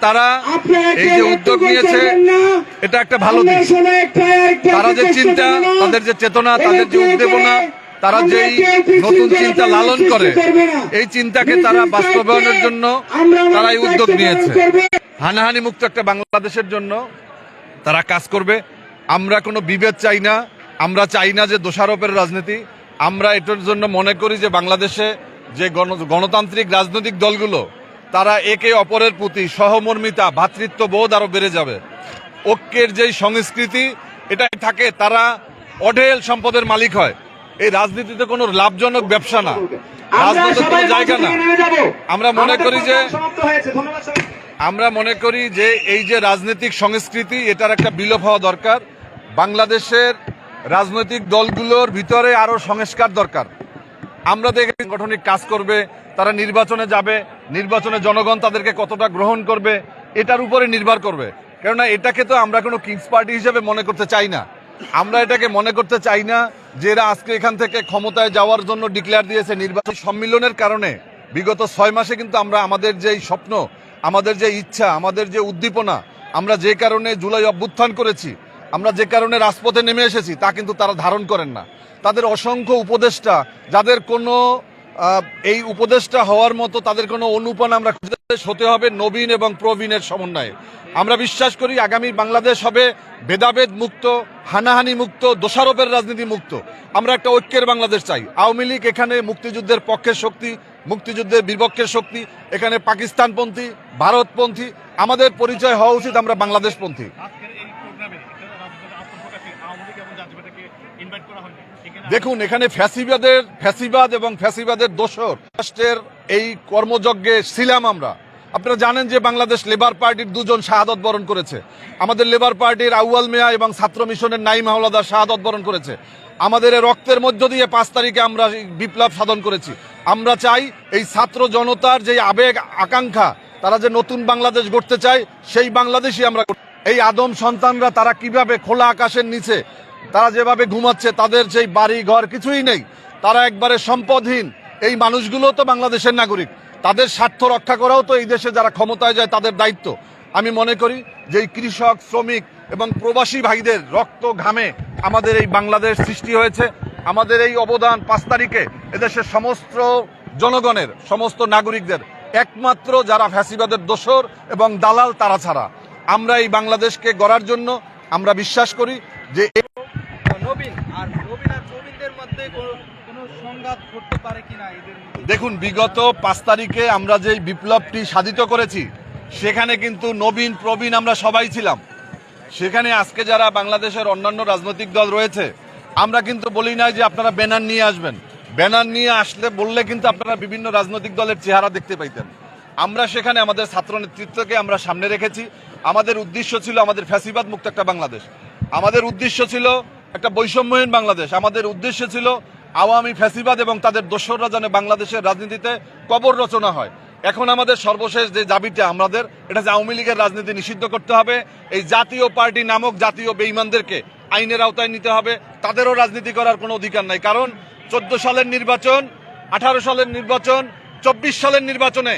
তারা এই যে উদ্যোগ নিয়েছে এটা একটা ভালো দিক। তারা যে চিন্তা তাদের যে চেতনা তাদের যে উদ্দীপনা তারা যেই নতুন চিন্তা লালন করে এই চিন্তাকে তারা বাস্তবায়নের জন্য তারা এই উদ্যোগ নিয়েছে। হানাহানি মুক্ত একটা বাংলাদেশের জন্য তারা কাজ করবে। আমরা কোনো বিভেদ চাই না আমরা চাই না যে দোষারোপের রাজনীতি। আমরা এটার জন্য মনে করি যে বাংলাদেশে যে গণ- গণতান্ত্রিক রাজনৈতিক দলগুলো তারা একে অপরের প্রতি সহমর্মিতা ভ্রাতৃত্ব বোধ আরও বেড়ে যাবে। ঐক্যের যেই সংস্কৃতি এটাই থাকে তারা অঢেল সম্পদের মালিক হয়। এই রাজনীতিতে কোনো লাভজনক ব্যবসা না। আমরা রাজনীতির কোনো জায়গা না। আমরা মনে করি যে। আমরা মনে করি যে এই যে রাজনৈতিক সংস্কৃতি এটার একটা বিলোপ হওয়া দরকার। বাংলাদেশের রাজনৈতিক দলগুলোর ভিতরে আরও সংস্কার দরকার। আমরা দেখে সাংগঠনিক কাজ করবে, তারা নির্বাচনে যাবে, নির্বাচনে জনগণ তাদেরকে কতটা গ্রহণ করবে, এটার উপরে নির্ভর করবে। কেননা এটাকে তো আমরা কোনো কিংস পার্টি হিসেবে মনে করতে চাই না। আমরা এটাকে মনে করতে চাই না যে এরা আজকে এখান থেকে ক্ষমতায় যাওয়ার জন্য ডিক্লেয়ার দিয়েছে নির্বাচন সম্মিলনের কারণে। বিগত ছয় মাসে কিন্তু আমরা আমাদের যে স্বপ্ন, আমাদের যে ইচ্ছা, আমাদের যে উদ্দীপনা, আমরা যে কারণে জুলাই অভ্যুত্থান করেছি আমরা যে কারণে রাজপথে নেমে এসেছি, তা কিন্তু তারা ধারণ করেন না। তাদের অসংখ্য উপদেষ্টা, যাদের কোনো এই উপদেষ্টা হওয়ার মতো তাদের কোনো অনুপান আমরা হতে হবে নবীন এবং প্রবীণের সমন্বয়ে। আমরা বিশ্বাস করি আগামী বাংলাদেশ হবে ভেদাভেদ মুক্ত, হানাহানি মুক্ত, দোষারোপের রাজনীতি মুক্ত। আমরা একটা ঐক্যের বাংলাদেশ চাই। আওয়ামী লীগ এখানে মুক্তিযুদ্ধের পক্ষের শক্তি, মুক্তিযুদ্ধের বিপক্ষের শক্তি, এখানে পাকিস্তানপন্থী, ভারতপন্থী, আমাদের পরিচয় হওয়া উচিত আমরা বাংলাদেশপন্থী আজকের এই প্রোগ্রামে একটা রাজনৈতিক আত্মপ্রকাশে আওয়ামী লীগ এবং জাতীয়তাকে ইনভাইট করা হয়নি এখানে দেখুন, এখানে ফ্যাসিবাদের, ফ্যাসিবাদ এবং ফ্যাসিবাদের দোষর রাষ্ট্রের এই কর্মযজ্ঞে ছিলাম আমরা। আপনারা জানেন যে বাংলাদেশ লেবার পার্টির দুজন শাহাদত বরণ করেছে। আমাদের লেবার পার্টির আউয়াল মিয়া এবং ছাত্র মিশনের নাইম হাওলাদার শাহাদত বরণ করেছে। আমাদের রক্তের মধ্য দিয়ে পাঁচ তারিখে আমরা বিপ্লব সাধন করেছি। আমরা চাই এই ছাত্র জনতার যে আবেগ, আকাঙ্ক্ষা, তারা যে নতুন বাংলাদেশ গড়তে চায়, সেই বাংলাদেশই আমরা এই আদম সন্তানরা তারা কীভাবে খোলা আকাশের নিচে তারা যেভাবে ঘুমাচ্ছে, তাদের সেই বাড়ি ঘর কিছুই নেই, তারা একবারে সম্পদহীন। এই মানুষগুলো তো বাংলাদেশের নাগরিক। তাদের স্বার্থ রক্ষা করাও তো এই দেশে যারা ক্ষমতায় যায় তাদের দায়িত্ব। আমি মনে করি যে কৃষক, শ্রমিক এবং প্রবাসী ভাইদের রক্ত ঘামে আমাদের এই বাংলাদেশ সৃষ্টি হয়েছে। আমাদের এই অবদান পাঁচ তারিখে এদেশের সমস্ত জনগণের, সমস্ত নাগরিকদের, একমাত্র যারা ফ্যাসিবাদের দোসর এবং দালাল তারা ছাড়া। আমরা এই বাংলাদেশকে গড়ার জন্য আমরা বিশ্বাস করি যে এ- নবীন আর নবীন আর প্রবীণদের মধ্যে কোনো কোনো সংঘাত ঘটতে পারে কিনা এদের মধ্যে? দেখুন, বিগত পাঁচ তারিখে আমরা যে বিপ্লবটি সাধিত করেছি, সেখানে কিন্তু নবীন, প্রবীণ আমরা সবাই ছিলাম। সেখানে আজকে যারা বাংলাদেশের অন্যান্য রাজনৈতিক দল রয়েছে, আমরা কিন্তু বলি না যে আপনারা ব্যানার নিয়ে আসবেন। ব্যানার নিয়ে আসলে বললে কিন্তু আপনারা বিভিন্ন রাজনৈতিক দলের চেহারা দেখতে পাইতেন। আমরা সেখানে আমাদের ছাত্র নেতৃত্বকে আমরা সামনে রেখেছি। আমাদের উদ্দেশ্য ছিল আমাদের ফ্যাসিবাদ মুক্ত একটা বাংলাদেশ। আমাদের উদ্দেশ্য ছিল একটা বৈষম্যহীন বাংলাদেশ। আমাদের উদ্দেশ্য ছিল আওয়ামী ফ্যাসিবাদ এবং তাদের দোসররা যেন বাংলাদেশের রাজনীতিতে কবর রচনা হয়। এখন আমাদের সর্বশেষ যে দাবিটা আমাদের এটা যে আওয়ামী লীগের রাজনীতি নিষিদ্ধ করতে হবে এই জাতীয় পার্টি নামক জাতীয় বেইমানদেরকে আইনের আওতায় নিতে হবে তাদেরও রাজনীতি করার কোনো অধিকার নাই। কারণ চোদ্দ সালের নির্বাচন আঠারো সালের নির্বাচন চব্বিশ সালের নির্বাচনে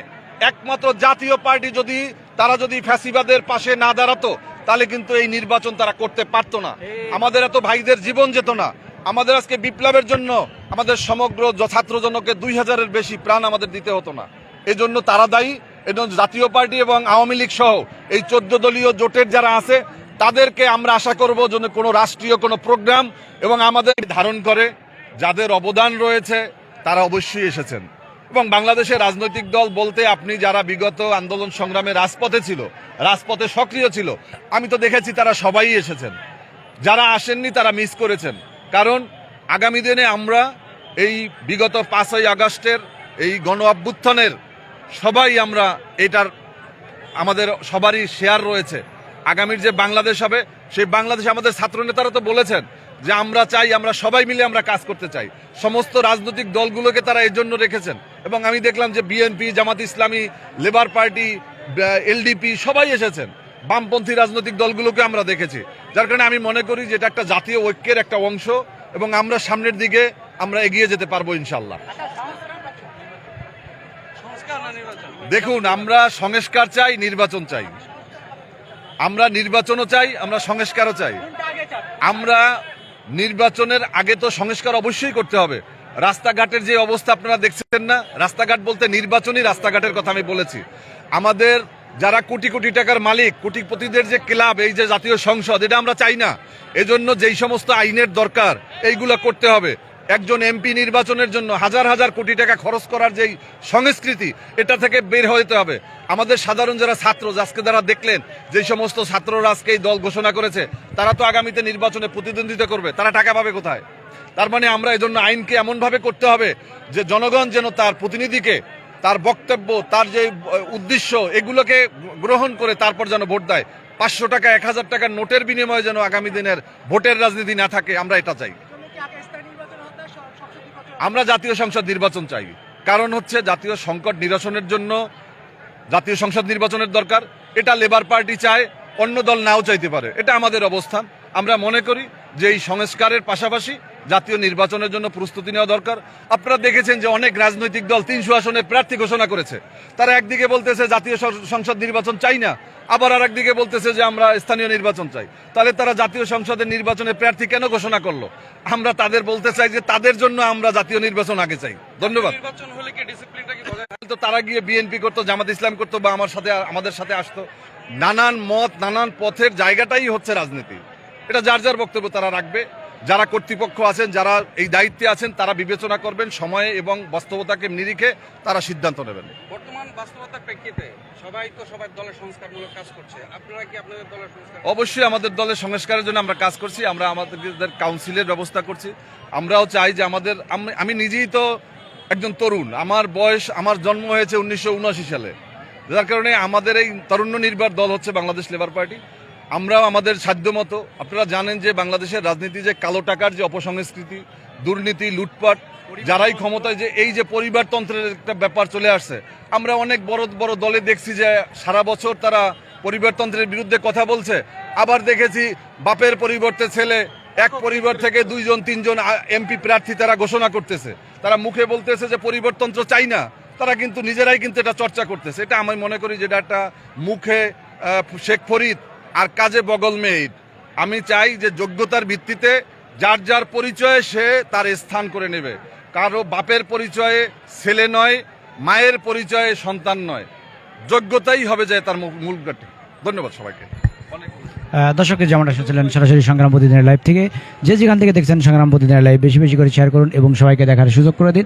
একমাত্র জাতীয় পার্টি যদি তারা যদি ফ্যাসিবাদের পাশে না দাঁড়াতো তাহলে কিন্তু এই নির্বাচন তারা করতে পারতো না। আমাদের এত ভাইদের জীবন যেত না। আমাদের আজকে বিপ্লবের জন্য, আমাদের সমগ্র জ- ছাত্র জনকে দুই হাজারের বেশি প্রাণ আমাদের দিতে হতো না। এই জন্য তারা দায়ী এবং জাতীয় পার্টি এবং আওয়ামী লীগ সহ এই চোদ্দ দলীয় জোটের যারা আছে, তাদেরকে আমরা আশা করব যেন কোনো রাষ্ট্রীয় কোনো প্রোগ্রাম এবং আমাদের ধারণ করে, যাদের অবদান রয়েছে, তারা অবশ্যই এসেছেন। এবং বাংলাদেশের রাজনৈতিক দল বলতে আপনি যারা বিগত আন্দোলন সংগ্রামে রাজপথে ছিল, রাজপথে সক্রিয় ছিল, আমি তো দেখেছি তারা সবাই এসেছেন। যারা আসেননি তারা মিস করেছেন। কারণ আগামী দিনে আমরা এই বিগত পাঁচই আগস্টের এই গণ অভ্যুত্থানের সবাই আমরা এটার আমাদের সবারই শেয়ার রয়েছে। আগামীর যে বাংলাদেশ হবে, সেই বাংলাদেশে আমাদের ছাত্র নেতারা তো বলেছেন যে আমরা চাই, আমরা সবাই মিলে আমরা কাজ করতে চাই। সমস্ত রাজনৈতিক দলগুলোকে তারা এর জন্য রেখেছেন এবং আমি দেখলাম যে BNP, Jamaat Islami, labour party, LDP সবাই এসেছেন। বামপন্থী রাজনৈতিক দলগুলোকে আমরা দেখেছি। যার কারণে আমি মনে করি যে এটা একটা জাতীয় ঐক্যের একটা অংশ এবং আমরা সামনের দিকে আমরা এগিয়ে যেতে পারব ইনশাল্লাহ দেখুন, আমরা সংস্কার চাই, নির্বাচন চাই। আমরা নির্বাচনও চাই, আমরা সংস্কারও চাই। আমরা নির্বাচনের আগে তো সংস্কার অবশ্যই করতে হবে। রাস্তাঘাটের যে অবস্থা আপনারা দেখছেন না, রাস্তাঘাট বলতে নির্বাচনী রাস্তাঘাটের কথা আমি বলেছি। আমাদের যারা কোটি কোটি টাকার মালিক কোটিপতিদের যে ক্লাব, এই যে জাতীয় সংসদ, এটা আমরা চাই না। এজন্য যেই সমস্ত আইনের দরকার, এইগুলো করতে হবে। একজন এমপি নির্বাচনের জন্য হাজার হাজার কোটি টাকা খরচ করার যেই সংস্কৃতি, এটা থেকে বের হতে হবে। আমাদের সাধারণ যারা ছাত্র, আজকে যারা দেখলেন যে সমস্ত ছাত্ররা আজকে এই দল ঘোষণা করেছে, তারা তো আগামীতে নির্বাচনে প্রতিদ্বন্দ্বিতা করবে, তারা টাকা পাবে কোথায়? তার মানে আমরা এজন্য আইনকে এমনভাবে করতে হবে যে জনগণ যেন তার প্রতিনিধিকে তার বক্তব্য, তার যে উদ্দেশ্য, এগুলোকে গ্রহণ করে তারপর যেন ভোট দেয়। পাঁচশো টাকা, এক হাজার টাকার নোটের বিনিময়ে যেন আগামী দিনের ভোটের রাজনীতি না থাকে, আমরা এটা চাই। আমরা জাতীয় সংসদ নির্বাচন চাই। কারণ হচ্ছে জাতীয় সংকট নিরসনের জন্য জাতীয় সংসদ নির্বাচনের দরকার। এটা লেবার পার্টি চায়, অন্য দল নাও চাইতে পারে। এটা আমাদের অবস্থান। আমরা মনে করি যে এই সংস্কারের পাশাপাশি জাতীয় নির্বাচনের জন্য প্রস্তুতি নেওয়া দরকার। আপনারা দেখেছেন যে অনেক রাজনৈতিক দল তিনশো আসনে প্রার্থী ঘোষণা করেছে। তারা একদিকে বলতেছে জাতীয় সংসদ নির্বাচন চাই না আবার আর একদিকে বলতেছে যে আমরা স্থানীয় নির্বাচন চাই। তাহলে তারা জাতীয় সংসদের নির্বাচনে প্রার্থী কেন ঘোষণা করল? আমরা তাদের বলতে চাই যে তাদের জন্য আমরা জাতীয় নির্বাচন আগে চাই। ধন্যবাদ। তো তারা গিয়ে বিএনপি করতো জামাত ইসলাম করতো বা আমার সাথে আমাদের সাথে আসতো। নানান মত নানান পথের জায়গাটাই হচ্ছে রাজনীতি। এটা যার যার বক্তব্য তারা রাখবে। যারা কর্তৃপক্ষ আছেন যারা এই দায়িত্বে আছেন তারা বিবেচনা করবেন সময়ে এবং বাস্তবতাকে নিরিখে তারা সিদ্ধান্ত নেবেন। বর্তমান বাস্তবতার প্রেক্ষিতে সবাই তো সবার দলের সংস্কারমূলক কাজ করছে। আপনারা কি আপনাদের দলের সংস্কার অবশ্যই আমাদের দলের সংস্কারের জন্য আমরা কাজ করছি আমরা আমাদের কাউন্সিলের ব্যবস্থা করছি। আমরাও চাই যে আমাদের আম- নিজেই তো একজন তরুণ। আমার বয়স আমার জন্ম হয়েছে উনিশশো উনআশি সালে। যার কারণে আমাদের এই তরুণ নির্ভর দল হচ্ছে বাংলাদেশ লেবার পার্টি। আমরাও আমাদের সাধ্যমতো আপনারা জানেন যে বাংলাদেশের রাজনীতি যে কালো টাকার যে অপসংস্কৃতি, দুর্নীতি, লুটপাট, যারাই ক্ষমতায় যে এই যে পরিবারতন্ত্রের একটা ব্যাপার চলে আসছে, আমরা অনেক বড় বড় দলে দেখছি যে সারা বছর তারা পরিবারতন্ত্রের বিরুদ্ধে কথা বলছে। আবার দেখেছি বাপের পরিবর্তে ছেলে, এক পরিবার থেকে দুইজন, তিনজন এমপি প্রার্থী তারা ঘোষণা করতেছে। তারা মুখে বলতেছে যে পরিবর্তন্ত্র চাই না, তারা কিন্তু নিজেরাই কিন্তু এটা চর্চা করতেছে। এটা আমি মনে করি যেটা একটা মুখে শেখ ফরিদ আর কাজে বগল মেইড আমি চাই যে যোগ্যতার ভিত্তিতে যার যার পরিচয়ে সে তার স্থান করে নেবে। কারও বাপের পরিচয়ে ছেলে নয়, মায়ের পরিচয়ে সন্তান নয়। যোগ্যতাই হবে যে তার মূল- ঘাটে ধন্যবাদ সবাইকে। দর্শকের যেমনটা শুনছিলেন সরাসরি সংগ্রাম প্রতিদিনের লাইভ থেকে, যে যেখান থেকে দেখছেন সংগ্রাম প্রতিদিনের লাইভ বেশি বেশি করে শেয়ার করুন এবং সবাইকে দেখার সুযোগ করে দিন।